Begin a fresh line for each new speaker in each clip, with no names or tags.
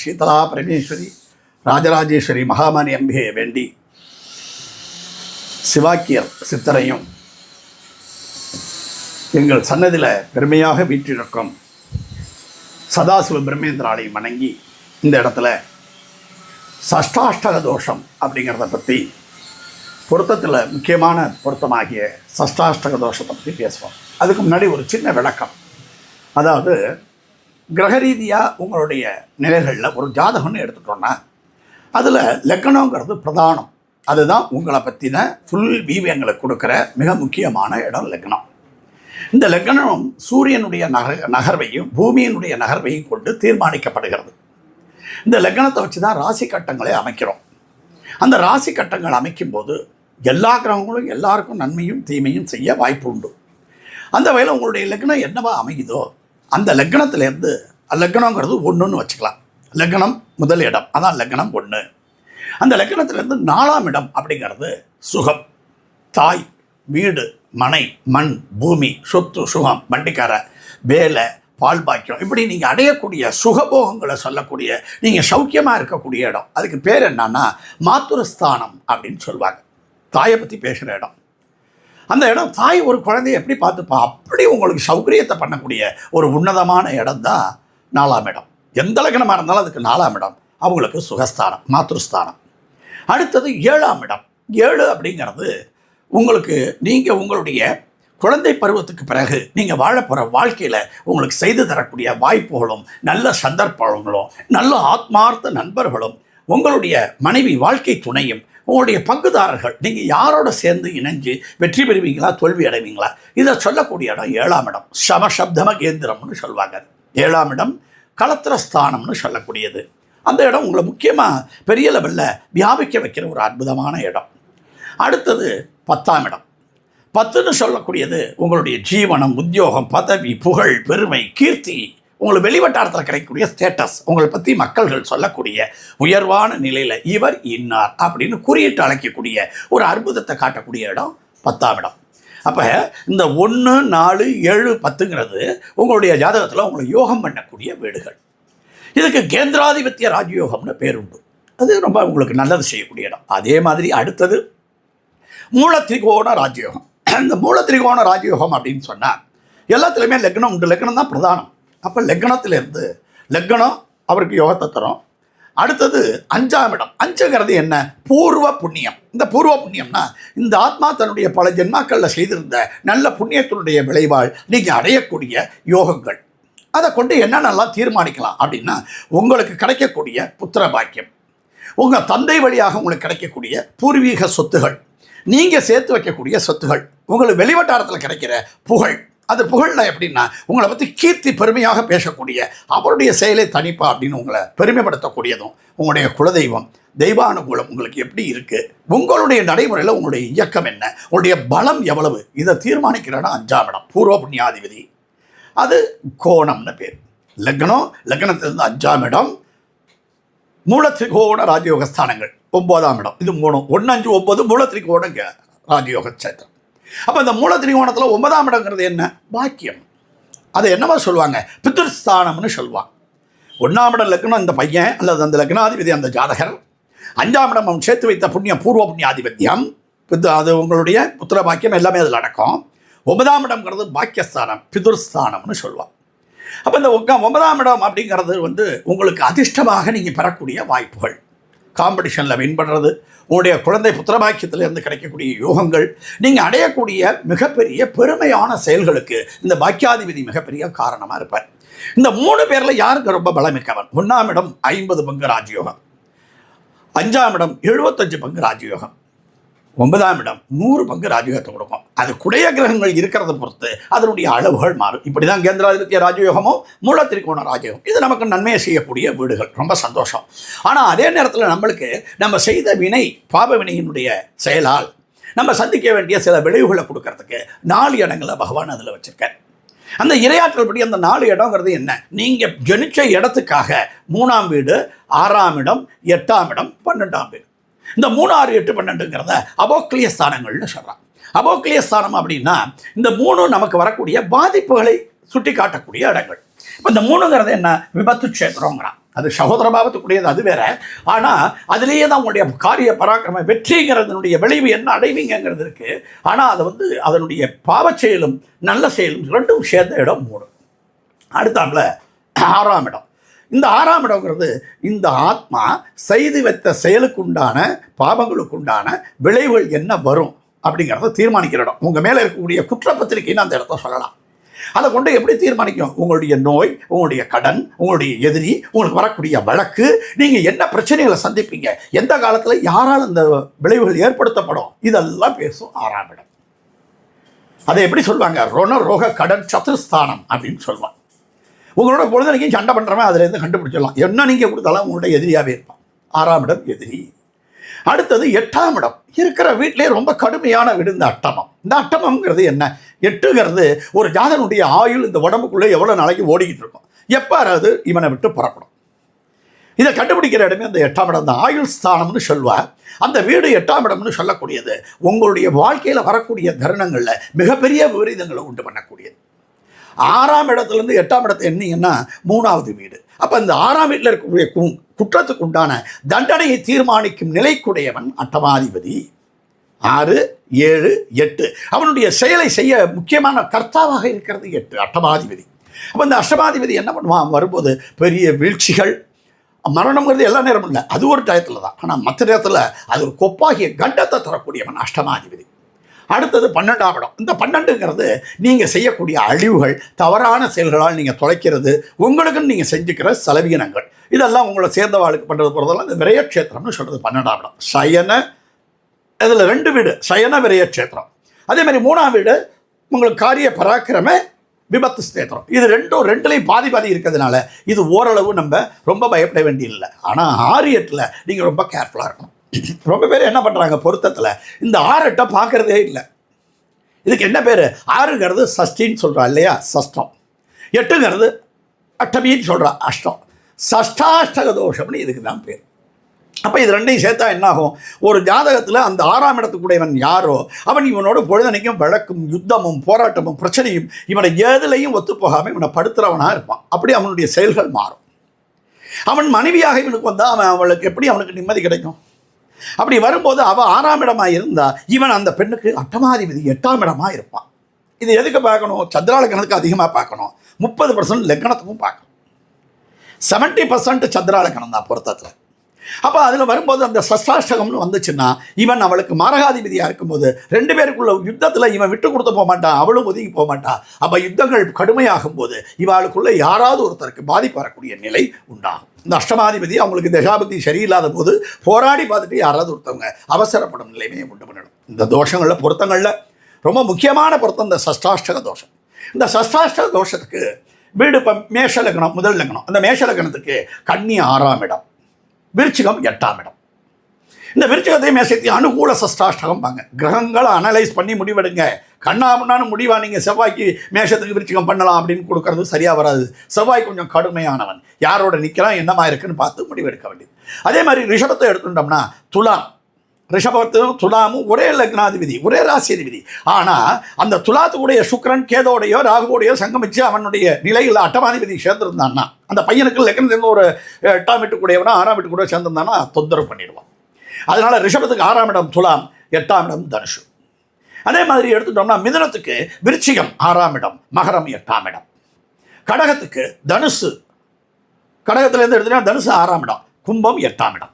சீதலா பரமேஸ்வரி ராஜராஜேஸ்வரி மகாமணி அம்பிகையை வேண்டி சிவாக்கியர் சித்தரையும் எங்கள் சன்னதியில் பெருமையாக வீற்றிருக்கும் சதாசிவ பிரம்மேந்திராலையும் வணங்கி இந்த இடத்துல சஷ்டாஷ்டக தோஷம் அப்படிங்கிறத பற்றி பொருத்தத்தில் முக்கியமான பொருத்தமாகிய சஷ்டாஷ்டக தோஷத்தை பற்றி பேசுவோம். அதுக்கு முன்னாடி ஒரு சின்ன விளக்கம். அதாவது கிரகரீதியாக உங்களுடைய நிலைகளில் ஒரு ஜாதகம்னு எடுத்துட்டோன்னா அதில் லக்கணங்கிறது பிரதானம். அதுதான் உங்களை பற்றின ஃபுல் வீவியங்களை எங்களுக்கு கொடுக்குற மிக முக்கியமான இடம் லக்னம் இந்த லக்னம் சூரியனுடைய நக நகர்வையும் பூமியினுடைய நகர்வையும் கொண்டு தீர்மானிக்கப்படுகிறது. இந்த லக்னத்தை வச்சு தான் ராசி கட்டங்களை அமைக்கிறோம். அந்த ராசி கட்டங்கள் அமைக்கும்போது எல்லா கிரகங்களும் எல்லாருக்கும் நன்மையும் தீமையும் செய்ய வாய்ப்பு உண்டு. அந்த வகையில் உங்களுடைய லக்னம் என்னவா அமையுதோ அந்த லக்னத்திலேருந்து லக்னங்கிறது ஒன்றுன்னு வச்சுக்கலாம். லக்னம் முதல் இடம். அதான் லக்னம் ஒன்று அந்த லக்னத்திலேருந்து நாலாம் இடம் அப்படிங்கிறது சுகம். தாய் வீடு மனை மண் பூமி சொத்து சுகம் வண்டிக்கார வேலை பால் பாக்கியம். இப்படி நீங்கள் அடையக்கூடிய சுகபோகங்களை சொல்லக்கூடிய நீங்கள் சௌக்கியமாக இருக்கக்கூடிய இடம். அதுக்கு பேர் என்னன்னா மாத்துரஸ்தானம் அப்படின்னு சொல்லுவாங்க தாயை பற்றி பேசுகிற இடம். அந்த இடம் தாய் ஒரு குழந்தைய எப்படி பார்த்துப்பா? அப்படி உங்களுக்கு சௌகரியத்தை பண்ணக்கூடிய ஒரு உன்னதமான இடம் தான் நாலாம் இடம். எந்த லக்கணமாக இருந்தாலும் அதுக்கு நாலாம் இடம். அவங்களுக்கு சுகஸ்தானம் மாத்ருஸ்தானம். அடுத்தது ஏழாம் இடம். ஏழு அப்படிங்கிறது உங்களுக்கு நீங்கள் உங்களுடைய குழந்தை பருவத்துக்கு பிறகு நீங்கள் வாழப்போகிற வாழ்க்கையில் உங்களுக்கு செய்து தரக்கூடிய வாய்ப்புகளும் நல்ல சந்தர்ப்பங்களும் நல்ல ஆத்மார்த்த நண்பர்களும் உங்களுடைய மனைவி வாழ்க்கை துணையும் உங்களுடைய பங்குதாரர்கள் நீங்கள் யாரோட சேர்ந்து இணைஞ்சு வெற்றி பெறுவீங்களா தோல்வி அடைவீங்களா? இதை சொல்லக்கூடிய இடம் ஏழாம் இடம். சமசப்தம கேந்திரம்னு சொல்லுவாங்க ஏழாம் இடம் களத்திரஸ்தானம்னு சொல்லக்கூடியது. அந்த இடம் உங்களை முக்கியமாக பெரிய லெவலில் வியாபிக்க வைக்கிற ஒரு அற்புதமான இடம். அடுத்தது பத்தாம் இடம். பத்துன்னு சொல்லக்கூடியது உங்களுடைய ஜீவனம் உத்தியோகம் பதவி புகழ் பெருமை கீர்த்தி உங்களுக்கு வெளிவட்டாரத்தில் கிடைக்கக்கூடிய ஸ்டேட்டஸ் உங்களை பற்றி மக்கள்கள் சொல்லக்கூடிய உயர்வான நிலையில் இவர் இன்னார் அப்படின்னு குறியிட்டு அழைக்கக்கூடிய ஒரு அற்புதத்தை காட்டக்கூடிய இடம் பத்தாம் இடம். அப்போ இந்த ஒன்று நாலு ஏழு பத்துங்கிறது உங்களுடைய ஜாதகத்தில் உங்களை யோகம் பண்ணக்கூடிய வீடுகள். இதுக்கு கேந்திராதிபத்திய ராஜயோகம்னு பேருண்டு அது ரொம்ப உங்களுக்கு நல்லது செய்யக்கூடிய இடம். அதே மாதிரி அடுத்தது மூல திரிகோண ராஜயோகம். இந்த மூல திரிகோண ராஜயோகம் அப்படின்னு சொன்னால் எல்லாத்துலேயுமே லக்னம் உண்டு. லக்னம் தான் பிரதானம். அப்போ லக்னத்திலேருந்து லக்னம் அவருக்கு யோகத்தை தரும். அடுத்தது அஞ்சாம் இடம். அஞ்சுங்கிறது என்ன? பூர்வ புண்ணியம். இந்த பூர்வ புண்ணியம்னா இந்த ஆத்மா தன்னுடைய பல ஜென்மாக்களில் செய்திருந்த நல்ல புண்ணியத்தினுடைய விளைவால் நீங்கள் அடையக்கூடிய யோகங்கள். அதை கொண்டு என்னென்னலாம் தீர்மானிக்கலாம் அப்படின்னா உங்களுக்கு கிடைக்கக்கூடிய புத்திர பாக்கியம். உங்கள் தந்தை வழியாக உங்களுக்கு கிடைக்கக்கூடிய பூர்வீக சொத்துகள். நீங்கள் சேர்த்து வைக்கக்கூடிய சொத்துகள். உங்களுக்கு வெளிவட்டாரத்தில் கிடைக்கிற புகழ். அது புகழ்ல எப்படின்னா உங்களை பற்றி கீர்த்தி பெருமையாக பேசக்கூடிய அவருடைய செயலை தனிப்பா அப்படின்னு உங்களை பெருமைப்படுத்தக்கூடியதும் உங்களுடைய குலதெய்வம் தெய்வானுகூலம் உங்களுக்கு எப்படி இருக்குது உங்களுடைய நடைமுறையில் உங்களுடைய இயக்கம் என்ன உங்களுடைய பலம் எவ்வளவு இதை தீர்மானிக்கிறனா அஞ்சாம் இடம் பூர்வ புண்ணியாதிபதி அது கோணம்னு பேர். லக்னம் லக்னத்திலிருந்து அஞ்சாம் இடம். மூல திரிகோண ராஜயோக ஸ்தானங்கள் ஒன்பதாம் இடம். இது மூணு ஒன்று அஞ்சு ஒன்பது மூல திரிகோணங்க ராஜயோக சேத்திரம். அப்போ இந்த மூல திரிகோணத்தில் ஒன்பதாம் இடங்கிறது என்ன? பாக்கியம். அதை என்னவா சொல்லுவாங்க? பித்திருஸ்தானம்னு சொல்லுவான். ஒன்றாம் இடம் லக்னம் இந்த பையன் அல்லது அந்த லக்னாதிபதி அந்த ஜாதகர். அஞ்சாம் இடம் அவன் சேர்த்து வைத்த புண்ணியம் பூர்வ புண்ணியாதிபத்தியம். பித்து அது உங்களுடைய புத்திர பாக்கியம் எல்லாமே அதில் அடக்கம். ஒன்பதாம் இடம்ங்கிறது பாக்கியஸ்தானம் பிதுர்ஸ்தானம்னு சொல்லுவான். அப்போ இந்த ஒன்பதாம் இடம் அப்படிங்கிறது வந்து உங்களுக்கு அதிர்ஷ்டமாக நீங்கள் பெறக்கூடிய வாய்ப்புகள். காம்படிஷனில் வின் பண்ணுறது உங்களுடைய குழந்தை புத்திரபாக்கியத்திலிருந்து கிடைக்கக்கூடிய யோகங்கள் நீங்கள் அடையக்கூடிய மிகப்பெரிய பெருமையான செயல்களுக்கு இந்த பாக்கியாதிபதி மிகப்பெரிய காரணமாக இருப்பார். இந்த மூணு பேரில் யாருக்கு ரொம்ப பலமிக்கவன்? ஒன்றாம் இடம் ஐம்பது பங்கு ராஜயோகம். அஞ்சாம் இடம் எழுபத்தஞ்சு பங்கு ராஜயோகம். ஒன்பதாம் இடம் நூறு பங்கு ராஜயோகத்தை கொடுக்கும். அது குடைய கிரகங்கள் இருக்கிறத பொறுத்து அதனுடைய அளவுகள் மாறும். இப்படி தான் கேந்திராதிபத்திய ராஜயோகமும் மூல திரிகோண ராஜயோகம் இது நமக்கு நன்மையை செய்யக்கூடிய வீடுகள். ரொம்ப சந்தோஷம். ஆனால் அதே நேரத்தில் நம்மளுக்கு நம்ம செய்த வினை பாப வினையினுடைய செயலால் நம்ம சந்திக்க வேண்டிய சில விளைவுகளை கொடுக்கறதுக்கு நாலு இடங்களை பகவான் அதில் வச்சுருக்கார். அந்த இரையாற்றல் படி அந்த நாலு இடங்கிறது என்ன? நீங்கள் ஜனிச்ச இடத்துக்காக மூணாம் வீடு ஆறாம் இடம் எட்டாம் இடம் பன்னெண்டாம் வீடு. இந்த மூணு ஆறு எட்டு பன்னெண்டுங்கிறத அபோக்லிய ஸ்தானங்கள்னு சொல்கிறான் அபோக்லிய ஸ்தானம் அப்படின்னா இந்த மூணு நமக்கு வரக்கூடிய பாதிப்புகளை சுட்டி காட்டக்கூடிய இடங்கள். இப்போ இந்த மூணுங்கிறது என்ன? விபத்து க்ஷேத்திரங்கிறான் அது சகோதர பாவத்துக்குரியது அது வேற. ஆனால் அதுலேயே தான் உங்களுடைய காரிய பராக்கிரம வெற்றிங்கிறதனுடைய விளைவு என்ன அடைவீங்கிறது இருக்குது ஆனால் அதை வந்து அதனுடைய பாவ செயலும் நல்ல செயலும் ரெண்டும் சேர்ந்த இடம் மூணு. அடுத்தாப்புல ஆறாம் இடம். இந்த ஆறாம் இடங்கிறது இந்த ஆத்மா செய்து வைத்த செயலுக்குண்டான பாவங்களுக்குண்டான விளைவுகள் என்ன வரும் அப்படிங்கிறத தீர்மானிக்கிற இடம். உங்கள் மேலே இருக்கக்கூடிய குற்றப்பத்திரிக்கைன்னு அந்த இடத்த சொல்லலாம். அதை கொண்டு எப்படி தீர்மானிக்கும் உங்களுடைய நோய் உங்களுடைய கடன் உங்களுடைய எதிரி உங்களுக்கு வரக்கூடிய வழக்கு நீங்கள் என்ன பிரச்சனைகளை சந்திப்பீங்க? எந்த காலத்தில் யாரால் இந்த விளைவுகள் ஏற்படுத்தப்படும்? இதெல்லாம் பேசும் ஆறாம் இடம். அதை எப்படி சொல்லுவாங்க? ரோண ரோக கடன் சத்துருஸ்தானம் அப்படின்னு சொல்லுவாங்க. உங்களோட பொழுதுனைக்கும் சண்டை பண்ணுறவன் அதுலேருந்து கண்டுபிடிச்சிடலாம். என்ன நீங்கள் கொடுத்தாலும் உங்களோட எதிரியாகவே இருப்பான். ஆறாம் இடம் எதிரி. அடுத்தது எட்டாம் இடம். இருக்கிற வீட்டிலே ரொம்ப கடுமையான வீடு இந்த அட்டமம். இந்த அட்டமம்ங்கிறது என்ன? எட்டுங்கிறது ஒரு ஜாதனுடைய ஆயுள் இந்த உடம்புக்குள்ளே எவ்வளோ நாளைக்கு ஓடிக்கிட்டு இருக்கும். எப்பாராவது இவனை விட்டு புறப்படும். இதை கண்டுபிடிக்கிற இடமே அந்த எட்டாம் இடம். அந்த ஆயுள் ஸ்தானம்னு சொல்வார் அந்த வீடு எட்டாம் இடம்னு சொல்லக்கூடியது. உங்களுடைய வாழ்க்கையில் வரக்கூடிய தருணங்களில் மிகப்பெரிய விபரீதங்களை உண்டு பண்ணக்கூடியது. ஆறாம் இடத்துலேருந்து எட்டாம் இடத்தை எண்ணிங்கன்னா மூணாவது வீடு. அப்போ இந்த ஆறாம் வீட்டில் இருக்கக்கூடிய கு- குற்றத்துக்கு உண்டான தண்டனையை தீர்மானிக்கும் நிலைக்குடையவன் அட்டமாதிபதி. ஆறு ஏழு எட்டு. அவனுடைய செயலை செய்ய முக்கியமான கர்த்தாவாக இருக்கிறது எட்டு அட்டமாதிபதி. அப்போ இந்த அஷ்டமாதிபதி என்ன பண்ணுவான்? வரும்போது பெரிய வீழ்ச்சிகள் மரணங்கிறது எல்லா நேரமும் இல்லை. அது ஒரு டயத்தில் தான். ஆனால் மற்ற நேரத்தில் அது ஒரு கொப்பாகிய கண்டத்தை தரக்கூடியவன் அஷ்டமாதிபதி. அடுத்தது பன்னெண்டாம் இடம். இந்த பன்னெண்டுங்கிறது நீங்கள் செய்யக்கூடிய அழிவுகள் தவறான செயல்களால் நீங்கள் தொலைக்கிறது உங்களுக்குன்னு நீங்கள் செஞ்சுக்கிற செலவீனங்கள். இதெல்லாம் உங்களை சேர்ந்த வாழ்க்கை பண்ணுறது போகிறதெல்லாம் இந்த விரயக்ஷேத்திரம்னு சொல்கிறது பன்னெண்டாம் இடம். சயன இதில் ரெண்டு வீடு சயன விரயக்ஷேத்திரம். அதே மாதிரி மூணாம் வீடு உங்களுக்கு காரிய பராக்கிரம விபத்து ஸ்தேத்திரம். இது ரெண்டும் ரெண்டுலையும் பாதி பாதி இருக்கிறதுனால இது ஓரளவு நம்ம ரொம்ப பயப்பட வேண்டியதில்லை. ஆனால் ஆரியத்தில் நீங்கள் ரொம்ப கேர்ஃபுல்லாக இருக்கணும். ரொம்ப பேர் என்ன பண்ணுறாங்க பொருத்தத்தில். இந்த ஆறு பார்க்குறதே இல்லை. இதுக்கு என்ன பேர்? ஆறுங்கிறது சஷ்டின்னு சொல்கிறா இல்லையா? சஷ்டம். எட்டுங்கிறது அட்டமின்னு சொல்கிறா அஷ்டம். சஷ்டாஷ்டக தோஷம்னு இதுக்கு தான் பேர். அப்போ இது ரெண்டையும் சேர்த்தா என்னாகும்? ஒரு ஜாதகத்தில் அந்த ஆறாம் இடத்துக்குடையவன் யாரோ அவன் இவனோட பொழுதனைக்கும் வழக்கும் யுத்தமும் போராட்டமும் பிரச்சனையும் இவனை ஏதிலையும் ஒத்துப்போகாமல் இவனை படுத்துறவனாக இருப்பான். அப்படி அவனுடைய செயல்கள் மாறும். அவன் மனைவியாக இவனுக்கு வந்தால் அவன் அவளுக்கு எப்படி அவனுக்கு நிம்மதி கிடைக்கும்? அப்படி வரும்போது அவள் ஆறாம் இடமா இருந்தா இவன் அந்த பெண்ணுக்கு அட்டமாதிபதி எட்டாம் இடமா இருப்பான். இது எதுக்கு பார்க்கணும்? சந்திராலக்கணத்துக்கு அதிகமாக பார்க்கணும். முப்பது பர்சன்ட் லக்கணத்துக்கும் பார்க்கணும். செவன்ட்டி பர்சன்ட் சந்திராலக்கணம் தான் பொருத்தத்தில். அப்போ அதில் வரும்போது அந்த சஷ்டாஷ்டகம்னு வந்துச்சுன்னா இவன் அவளுக்கு மாரகாதிபதியாக இருக்கும்போது ரெண்டு பேருக்குள்ள யுத்தத்தில் இவன் விட்டு கொடுத்து போக மாட்டான் அவளும் ஒதுங்கி போக மாட்டான். அப்போ யுத்தங்கள் கடுமையாகும் போது இவாளுக்குள்ள யாராவது ஒருத்தருக்கு பாதிப்பு வரக்கூடிய நிலை உண்டாகும். இந்த அஷ்டமாதிபதி அவங்களுக்கு தசாபதி சரியில்லாத போது போராடி பார்த்துட்டு யாராவது ஒருத்தவங்க அவசரப்படும் நிலைமையை உண்டு பண்ணணும். இந்த தோஷங்களில் பொருத்தங்களில் ரொம்ப முக்கியமான பொருத்தம் இந்த சஷ்டாஷ்டக தோஷம். இந்த சஷ்டாஷ்டக தோஷத்துக்கு வீடு இப்போ மேஷ லக்னம் முதல் லக்னம். அந்த மேஷ லக்னத்துக்கு கன்னி ஆறாம் இடம். விருச்சிகம் எட்டாம் இடம். இந்த விருச்சிகத்தையும் மேசத்தையும் அனுகூல சஷ்டாஷ்டகம்பாங்க. கிரகங்களை அனலைஸ் பண்ணி முடிவெடுங்க. கண்ணா முன்னான்னு முடிவா நீங்கள் செவ்வாய்க்கு மேஷத்துக்கு விருச்சிகம் பண்ணலாம் அப்படின்னு கொடுக்கறது சரியாக வராது. செவ்வாய் கொஞ்சம் கடுமையானவன். யாரோட நிற்கிறான் என்னமா இருக்குன்னு பார்த்து முடிவெடுக்க வேண்டியது. அதே மாதிரி ரிஷபத்தை எடுத்துட்டோம்னா துலாம். ரிஷபத்தும் துலாமும் ஒரே லக்னாதிபதி ஒரே ராசியதிபதி. ஆனால் அந்த துலாத்துக்குடைய சுக்கிரன் கேதோடையோ ராகுவோடையோ சங்கமிச்சு அவனுடைய நிலையில் அட்டமாதிபதி சேர்ந்திருந்தான்னா அந்த பையனுக்கு லக்னத்திலிருந்து ஒரு எட்டாம் வீட்டுக்குடையவனா ஆறாம் வீட்டுக்கூட சேர்ந்திருந்தானா தொந்தரவு பண்ணிடுவான். அதனால் ரிஷபத்துக்கு ஆறாம் இடம் துலாம் எட்டாம் இடம் தனுஷு அதே மாதிரி எடுத்துட்டோம்னா மிதனத்துக்கு விருச்சிகம் ஆறாம் இடம் மகரம் எட்டாம் இடம். கடகத்துக்கு தனுசு கடகத்துலேருந்து எடுத்துட்டா தனுசு ஆறாம் இடம் கும்பம் எட்டாம் இடம்.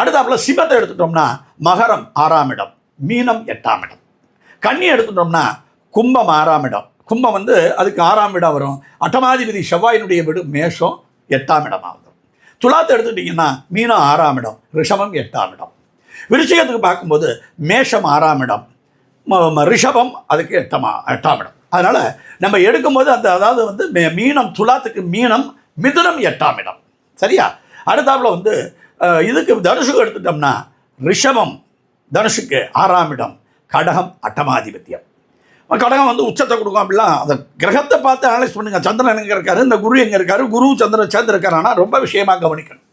அடுத்தாப்புல சிம்மத்தை எடுத்துட்டோம்னா மகரம் ஆறாம் இடம் மீனம் எட்டாம் இடம். கண்ணி எடுத்துட்டோம்னா கும்பம் ஆறாம் இடம். கும்பம் வந்து அதுக்கு ஆறாம் இடம் வரும். அட்டமாதிபதி செவ்வாயினுடைய வீடு மேஷம் எட்டாம் இடமாக வரும் துலாத்தை எடுத்துட்டிங்கன்னா மீனம் ஆறாம் இடம் ரிஷபம் எட்டாம் இடம். விருச்சிகத்துக்கு பார்க்கும்போது மேஷம் ஆறாம் இடம் ம- ரிஷபம் அதுக்கு எட்டமா எட்டாம் இடம். அதனால் நம்ம எடுக்கும்போது அந்த அதாவது வந்து மே- மீனம் துலாத்துக்கு மீனம் மிதுனம் எட்டாம் இடம். சரியா? அடுத்தாப்புல வந்து இதுக்கு தனுஷுக்கு எடுத்துட்டோம்னா ரிஷபம் தனுஷுக்கு ஆறாம் இடம் கடகம் அட்டமாதிபத்தியம். கடகம் வந்து உச்சத்தை கொடுக்கும் அப்படிலாம் அந்த கிரகத்தை பார்த்து அனலைஸ் பண்ணுங்கள் சந்திரன் எங்கே இருக்காரு? இந்த குரு எங்கே இருக்காரு? குரு சந்திரன் சேர்ந்து இருக்காருன்னா ரொம்ப விஷயமா கவனிக்கணும்.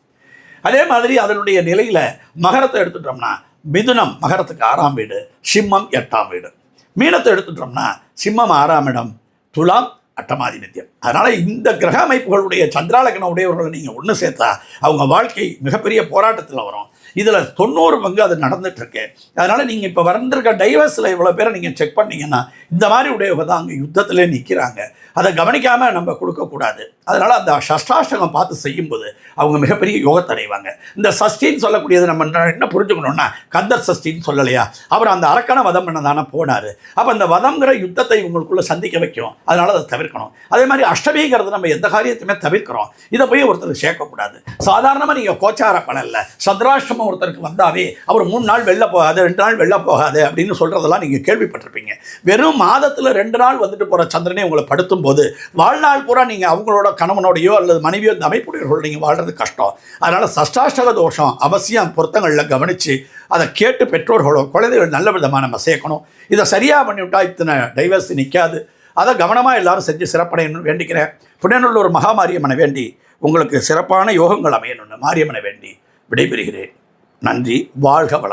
அதே மாதிரி அதனுடைய நிலையில் மகரத்தை எடுத்துட்டோம்னா மிதுனம் மகரத்துக்கு ஆறாம் வீடு சிம்மம் எட்டாம் வீடு. மீனத்தை எடுத்துட்டோம்னா சிம்மம் ஆறாம் இடம் துலாம் அட்டமாதிபத்தியம். அதனால் இந்த கிரக அமைப்புகளுடைய சந்திராலக்கண உடையவர்களை நீங்கள் ஒன்று சேர்த்தா அவங்க வாழ்க்கை மிகப்பெரிய போராட்டத்தில் வரும். இதில் தொண்ணூறு பங்கு அது நடந்துகிட்ருக்கு அதனால் நீங்கள் இப்போ வந்திருக்க டைவர்ஸில் இவ்வளோ பேரை நீங்கள் செக் பண்ணிங்கன்னா இந்த மாதிரி உடையவங்க தான் அங்கே யுத்தத்திலே நிற்கிறாங்க அதை கவனிக்காமல் நம்ம கொடுக்கக்கூடாது. அதனால் அந்த சஷ்டாஷ்டகம் பார்த்து செய்யும்போது அவங்க மிகப்பெரிய யோகத்தை அடைவாங்க. இந்த சஷ்டின்னு சொல்லக்கூடியது நம்ம என்ன- புரிஞ்சுக்கணும்னா கந்தர் சஷ்டின்னு சொல்லலையா? அவர் அந்த அரக்கண வதம் பண்ண தானே போனார். அப்போ அந்த வதம்ங்கிற யுத்தத்தை உங்களுக்குள்ளே சந்திக்க வைக்கும். அதனால் அதை தவிர்க்கணும். அதே மாதிரி அஷ்டமிங்கிறது நம்ம எந்த காரியத்தையுமே தவிர்க்கிறோம். இதை போய் ஒருத்தர் சேர்க்கக்கூடாது. சாதாரணமாக நீங்கள் கோச்சார பலனில் சந்திராஷ்டமம் ஒருத்தருக்கு வந்தாவே அவர் மூணு நாள் வெளில போகாது ரெண்டு நாள் வெளில போகாது அப்படின்னு சொல்கிறதெல்லாம் நீங்கள் கேள்விப்பட்டிருப்பீங்க. வெறும் மாதத்தில் ரெண்டு நாள் வந்துட்டு போகிற சந்திரனே உங்களை படுத்தும் போது வாழ்நாள் பூரா நீங்கள் அவங்களோட கணவனோடையோ அல்லது மனைவியோ இந்த அமைப்புடையவர்களோட நீங்கள் வாழ்றது கஷ்டம். அதனால் சஷ்டாஷ்டக தோஷம் அவசியம் பொருத்தங்களில் கவனித்து அதை கேட்டு பெற்றோர்களோ குழந்தைகள் நல்ல விதமாக நம்ம சேர்க்கணும். இதை சரியாக பண்ணிவிட்டா இத்தனை டைவர்ஸ் நிற்காது அதை கவனமாக எல்லாரும் செஞ்சு சிறப்படையணும்னு வேண்டிக்கிறேன். புனநல்லூர் மகாமாரியம்மனை வேண்டி உங்களுக்கு சிறப்பான யோகங்கள் அமையணும்னு மாரியம்மனை வேண்டி விடைபெறுகிறேன். நன்றி வாழ்க வளம்.